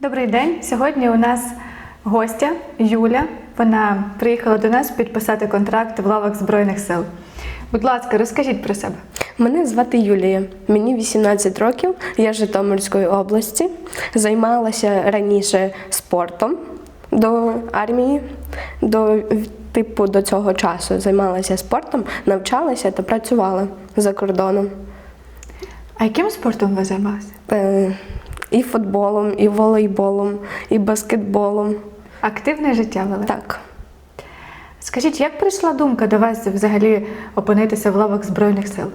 Добрий день. Сьогодні у нас гостя Юля. Вона приїхала до нас підписати контракт в лавах Збройних сил. Будь ласка, розкажіть про себе. Мене звати Юлія. Мені 18 років. Я з Житомирської області. Займалася раніше спортом до армії. До типу до цього часу займалася спортом, навчалася та працювала за кордоном. А яким спортом ви займалися? Е, і футболом, і волейболом, і баскетболом. Активне життя вели? Так. Скажіть, як прийшла думка до вас взагалі опинитися в лавах Збройних сил?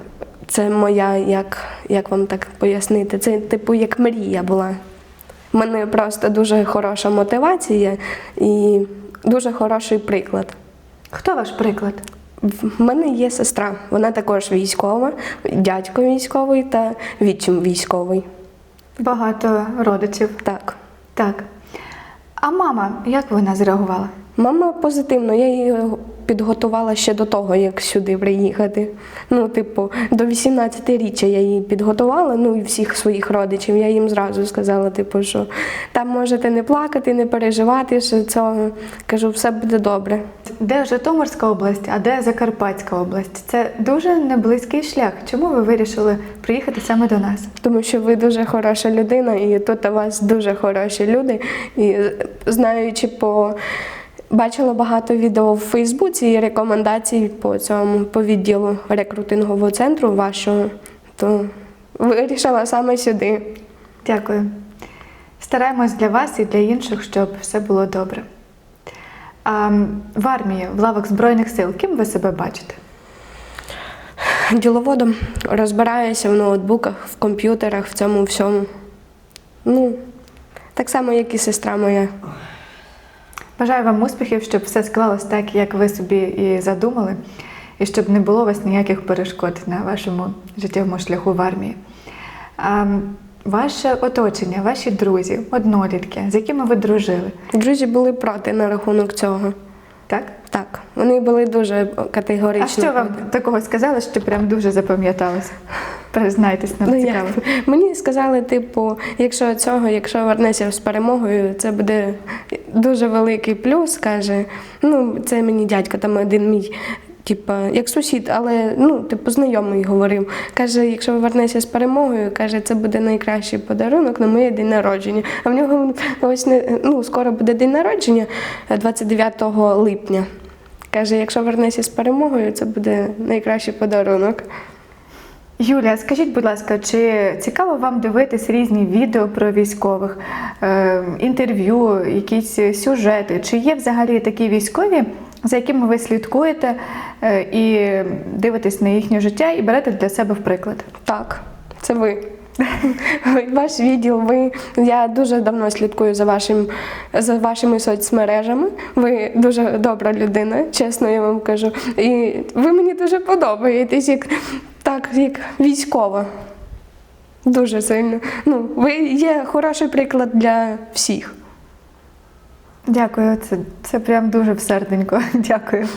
Це моя, як, як вам так пояснити, це типу як мрія була. У мене просто дуже хороша мотивація і дуже хороший приклад. Хто ваш приклад? В мене є сестра, вона також військова, дядько військовий та відчим військовий. Багато родичів. Так. Так. А мама, як вона зреагувала? Мама позитивно, я її підготувала ще до того, як сюди приїхати. Ну, типу, до 18-річчя я її підготувала, ну і всіх своїх родичів. Я їм зразу сказала, типу, що там можете не плакати, не переживати, що цього кажу, все буде добре. Де Житомирська область, а де Закарпатська область? Це дуже неблизький шлях. Чому ви вирішили приїхати саме до нас? Тому що ви дуже хороша людина, і тут у вас дуже хороші люди. І знаючи по бачила багато відео в Фейсбуці і рекомендацій по цьому по відділу рекрутингового центру вашого, то вирішила саме сюди. Дякую. Стараємось для вас і для інших, щоб все було добре. А в армії, в лавах Збройних сил, ким ви себе бачите? Діловодом розбираюся в ноутбуках, в комп'ютерах, в цьому всьому. Ну, так само, як і сестра моя. Бажаю вам успіхів, щоб все склалось так, як ви собі і задумали, і щоб не було у вас ніяких перешкод на вашому життєвому шляху в армії. А, ваше оточення, ваші друзі, однолітки, з якими ви дружили, Друзі були проти на рахунок цього. так? Так, вони були дуже категорично. А що вам такого сказали, що прям дуже запам'яталося? Признайтесь, нам Ну, цікаво. як? Мені сказали, типу, якщо цього, якщо вернешся з перемогою, це буде дуже великий плюс. каже. Ну, це мені дядько, там один мій, типу, як сусід, але ну, типу, знайомий говорив. Каже, якщо вернешся з перемогою, каже, це буде найкращий подарунок на моє день народження. А в нього ось не ну, скоро буде день народження, е, 29 липня. Каже, якщо вернешся з перемогою, це буде найкращий подарунок. Юлія, скажіть, будь ласка, чи цікаво вам дивитись різні відео про військових, е, інтерв'ю, якісь сюжети? Чи є взагалі такі військові, за якими ви слідкуєте е, і дивитесь на їхнє життя і берете для себе в приклад? Так, це ви. Ваш відділ, ви я дуже давно слідкую за вашим за вашими соцмережами. Ви дуже добра людина, чесно я вам кажу. І ви мені дуже подобаєтесь, як так, як військова. Дуже сильно. Ну, ви є хороший приклад для всіх. Дякую, це, це прям дуже всерденько. Дякую.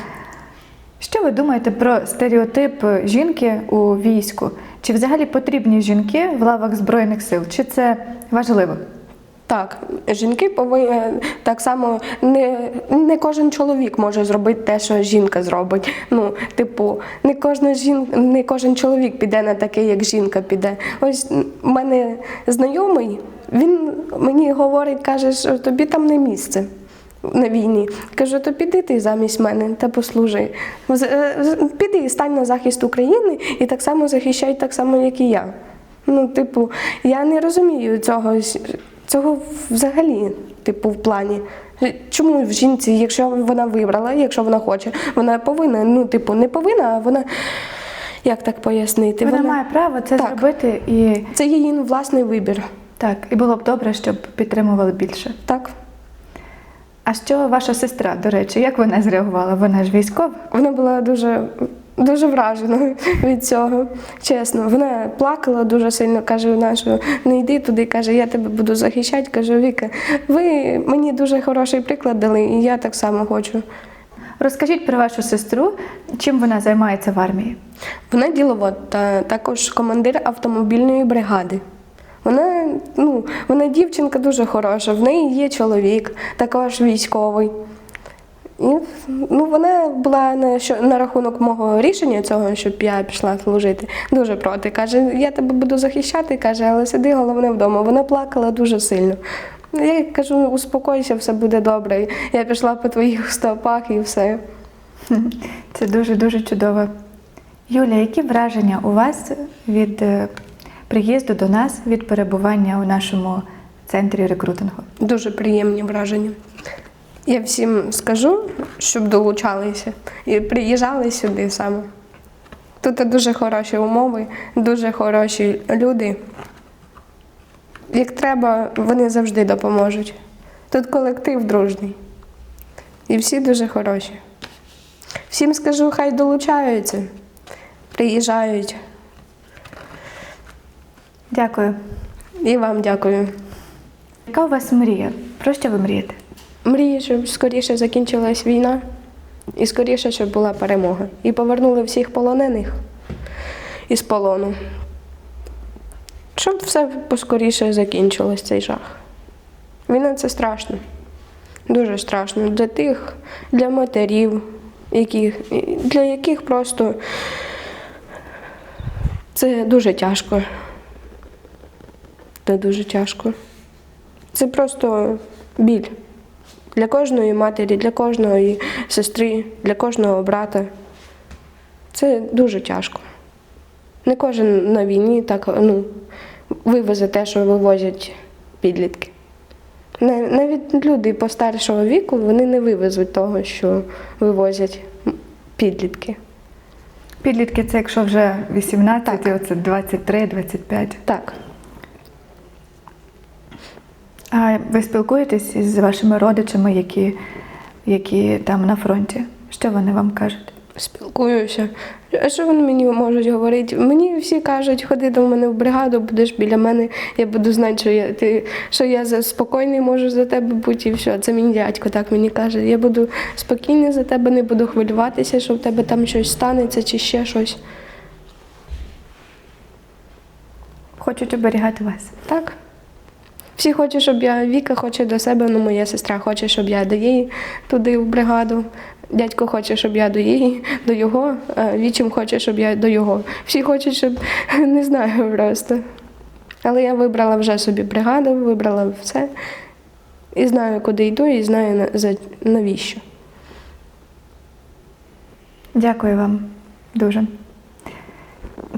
Що ви думаєте про стереотип жінки у війську? Чи взагалі потрібні жінки в лавах Збройних сил? Чи це важливо? Так, жінки повинні так само не, не кожен чоловік може зробити те, що жінка зробить. Ну, типу, не кожна жін, не кожен чоловік піде на таке, як жінка піде. Ось в мене знайомий, він мені говорить, каже, що тобі там не місце. На війні кажу, то піди ти замість мене та послужи. Е, Піди, стань на захист України і так само захищай, так само, як і я. Ну, типу, я не розумію цього, цього взагалі, типу, в плані. Чому в жінці, якщо вона вибрала, якщо вона хоче, вона повинна, ну, типу, не повинна, а вона. Як так пояснити? Вона має право це Так. зробити і Це її власний вибір. так, і було б добре, щоб підтримували більше. Так. А що ваша сестра, до речі, як вона зреагувала? Вона ж військова? Вона була дуже, дуже вражена від цього. Чесно, вона плакала дуже сильно. каже, вона, що не йди туди, каже, я тебе буду захищати. Кажу, Віка, ви мені дуже хороший приклад дали, і я так само хочу. Розкажіть про вашу сестру, чим вона займається в армії? Вона діловод та також командир автомобільної бригади. Вона, ну, вона дівчинка дуже хороша, в неї є чоловік, також військовий. І ну, вона була на, що, на рахунок мого рішення цього, щоб я пішла служити, дуже проти. Каже, я тебе буду захищати, каже, але сиди головне вдома. Вона плакала дуже сильно. Я кажу, успокойся, все буде добре. Я пішла по твоїх стопах і все. Це дуже-дуже чудово. Юля, які враження у вас від е, приїзду до нас, від перебування у нашому центрі рекрутингу? Дуже приємні враження. Я всім скажу, щоб долучалися і приїжджали сюди саме. Тут дуже хороші умови, дуже хороші люди. Як треба, вони завжди допоможуть. Тут колектив дружний. І всі дуже хороші. Всім скажу, хай долучаються, приїжджають. Дякую. І вам дякую. Яка у вас мрія? Про що ви мрієте? Мрію, щоб скоріше закінчилась війна і скоріше, щоб була перемога. І повернули всіх полонених із полону. Щоб все поскоріше закінчилось цей жах. Війна це страшно. Дуже страшно для тих, для матерів, яких, для яких просто це дуже тяжко. Це дуже тяжко. Це просто біль. Для кожної матері, для кожної сестри, для кожного брата. Це дуже тяжко. Не кожен на війні так ну, вивезе те, що вивозять підлітки. Навіть люди постаршого віку вони не вивезуть того, що вивозять підлітки. Підлітки це якщо вже 18, Так. оце 23, 25. Так. А ви спілкуєтесь із вашими родичами, які, які там на фронті? Що вони вам кажуть? Спілкуюся. А що вони мені можуть говорити? Мені всі кажуть, ходи до мене в бригаду, будеш біля мене, я буду знати, що я, ти, що я за- спокійний можу за тебе бути і все. Це мій дядько так мені каже. Я буду спокійний за тебе, не буду хвилюватися, що в тебе там щось станеться чи ще щось. Хочуть оберігати вас. Так. Всі хочуть, щоб я Віка хоче до себе, ну моя сестра хоче, щоб я до її туди в бригаду. Дядько хоче, щоб я до її, до його, вічим хоче, щоб я до його. Всі хочуть, щоб не знаю просто. Але я вибрала вже собі бригаду, вибрала все. І знаю, куди йду, і знаю навіщо. Дякую вам дуже.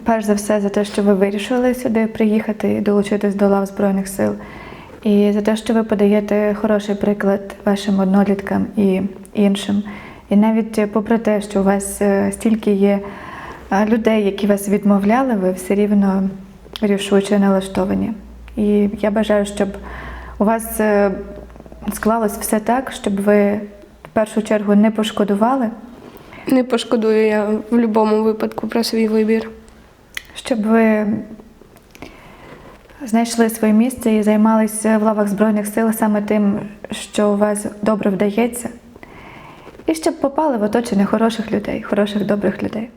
Перш за все, за те, що ви вирішили сюди приїхати і долучитись до лав Збройних сил. І за те, що ви подаєте хороший приклад вашим одноліткам і іншим. І навіть попри те, що у вас е, стільки є е, людей, які вас відмовляли, ви все рівно рішуче налаштовані. І я бажаю, щоб у вас е, склалось все так, щоб ви в першу чергу не пошкодували. Не пошкодую я в будь-якому випадку про свій вибір. щоб ви знайшли своє місце і займалися в лавах Збройних сил саме тим, що у вас добре вдається, і щоб попали в оточення хороших людей, хороших добрих людей.